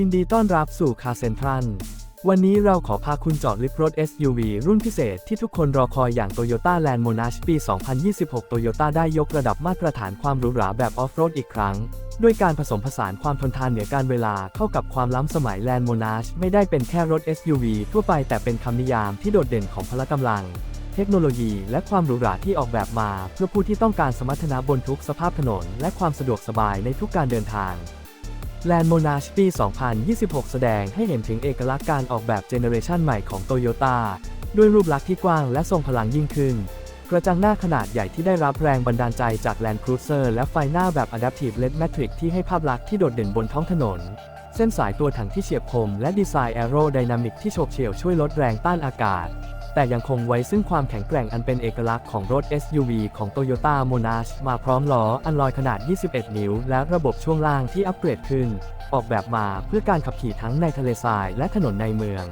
ยินดีต้อนรับสู่คาเซนทรัลวันนี้เราขอพาคุณเจาะลึกรถ SUV รุ่นพิเศษที่ทุกคนรอคอยอย่าง Toyota Land Monarch ปี 2026 Toyota ได้ยกระดับมาตรฐานความหรูหราแบบออฟโรดอีกครั้ง ด้วยการผสมผสานความทนทานเหนือการเวลาเข้ากับความล้ำสมัย Land Monarch ไม่ได้เป็นแค่รถ SUV ทั่วไปแต่เป็นคำนิยามที่โดดเด่นของพละกำลังเทคโนโลยีและความหรูหราที่ออกแบบมา เพื่อผู้ที่ต้องการสมรรถนะบนทุกสภาพถนน และความสะดวกสบายในทุกการเดินทาง Land Monarch ปี 2026 แสดงให้เห็นถึงเอกลักษณ์การออกแบบเจเนอเรชันใหม่ของ Toyota ด้วยรูปลักษณ์ที่กว้างและทรงพลังยิ่งขึ้น กระจังหน้าขนาดใหญ่ที่ได้รับแรงบันดาลใจจาก Land Cruiser และไฟหน้าแบบ Adaptive LED Matrix ที่ให้ภาพลักษณ์ที่โดดเด่นบนท้องถนน เส้นสายตัวถังที่เฉียบคมและดีไซน์ Aerodynamic ที่โฉบเฉี่ยวช่วยลดแรงต้านอากาศ แต่ยังคงไว้ซึ่งความแข็งแกร่งอันเป็นเอกลักษณ์ของรถ SUV ของ Toyota Monash มาพร้อมล้ออันลอยขนาด 21 นิ้ว และระบบช่วงล่างที่อัปเกรดขึ้น ออกแบบมาเพื่อการขับขี่ทั้งในทะเลทรายและถนนในเมือง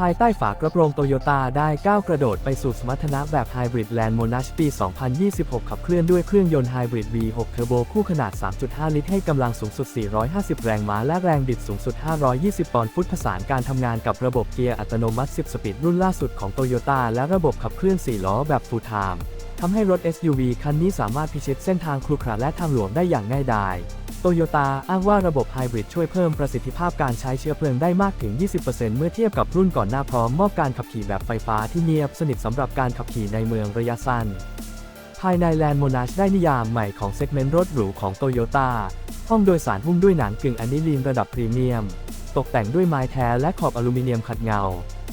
ภายใต้ฝากระโปรงโตโยต้าได้ก้าวกระโดดไปสู่สมรรถนะแบบ Hybrid Land Monarch ปี 2026 ขับเคลื่อนด้วยเครื่องยนต์ Hybrid V6 Turbo คู่ขนาด 3.5 ลิตรให้กำลังสูงสุด 450 แรงม้าและแรงบิดสูงสุด 520 ปอนด์ฟุตผสานการทำงานกับระบบเกียร์อัตโนมัติ 10 สปีดรุ่นล่าสุดของโตโยต้าและระบบขับเคลื่อน 4 ล้อแบบ Full Time ทำให้รถ SUV คันนี้สามารถพิชิตเส้นทางครุขระและทางหลวงได้อย่างง่ายดาย โตโยต้าอ้างว่าระบบไฮบริดช่วยเพิ่มประสิทธิภาพการใช้เชื้อเพลิงได้มากถึง 20%เมื่อเทียบกับรุ่นก่อนหน้าพร้อมมอบการขับขี่แบบไฟฟ้าที่เงียบสนิทสำหรับการขับขี่ในเมืองระยะสั้น ภายในแลนด์โมนาชได้นิยามใหม่ของเซกเมนต์รถหรูของโตโยต้าห้องโดยสารหุ้มด้วยหนังกึ่งอนิลีนระดับพรีเมียม ตกแต่งด้วยไม้แท้และขอบอลูมิเนียมขัดเงา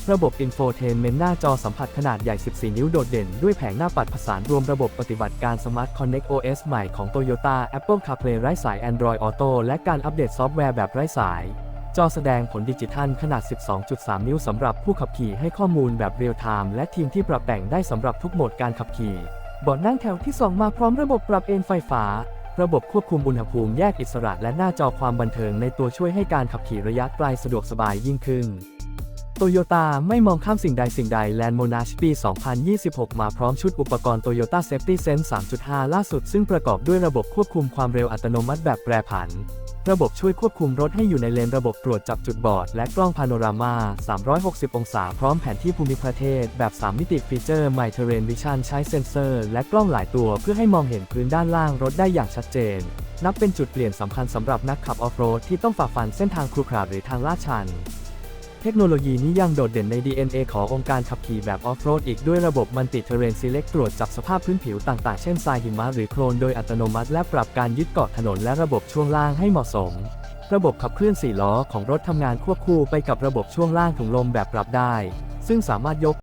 ระบบอินโฟเทนเมนต์หน้าจอสัมผัสขนาดใหญ่ 14 นิ้วโดดเด่น ด้วยแผงหน้าปัดผสานรวมระบบปฏิบัติการ Smart Connect OS ใหม่ของ Toyota Apple CarPlay ไร้สาย Android Auto และการอัปเดตซอฟต์แวร์แบบไร้สาย จอแสดงผลดิจิทัลขนาด 12.3 นิ้วสำหรับผู้ขับขี่ให้ข้อมูลแบบเรียลไทม์และทีมที่ปรับแต่งได้สำหรับทุกโหมดการขับขี่เบาะนั่งแถวที่ 2 มาพร้อมระบบปรับเอนไฟฟ้า ระบบควบคุมอุณหภูมิแยกอิสระและหน้าจอความบันเทิงในตัวช่วยให้การขับขี่ระยะไกลสะดวกสบายยิ่งขึ้น โตโยต้าไม่มองข้ามสิ่งใดสิ่งใด Land Monarch ปี 2026 มาพร้อมชุดอุปกรณ์ Toyota Safety Sense 3.5 ล่าสุด ซึ่งประกอบด้วยระบบควบคุมความเร็วอัตโนมัติแบบแปรผัน ระบบช่วยควบคุมรถให้อยู่ในเลนระบบตรวจจับจุดบอด และกล้องพาโนรามา 360 องศา พร้อมแผนที่ภูมิประเทศ แบบ 3 มิติฟีเจอร์ My Terrain Vision ใช้เซ็นเซอร์ และกล้องหลายตัวเพื่อให้มองเห็นพื้นด้านล่างรถได้อย่างชัดเจน นับเป็นจุดเปลี่ยนสำคัญสำหรับนักขับออฟโรดที่ต้องฝ่าฟันเส้นทางครุขระหรือทางลาดชัน เทคโนโลยีนี้ยังโดดเด่นใน DNA ขององค์การขับขี่แบบออฟโรดอีกด้วยระบบมันติเทเรนซีเล็กตรวจจับสภาพพื้นผิวต่างๆ เช่นทรายหิมะหรือโคลนโดยอัตโนมัติและปรับการยึดเกาะถนนและระบบช่วงล่างให้เหมาะสม ระบบขับเคลื่อน4ล้อของรถทำงานควบคู่ไปกับระบบช่วงล่างถุงลมแบบปรับได้ ซึ่งสามารถยก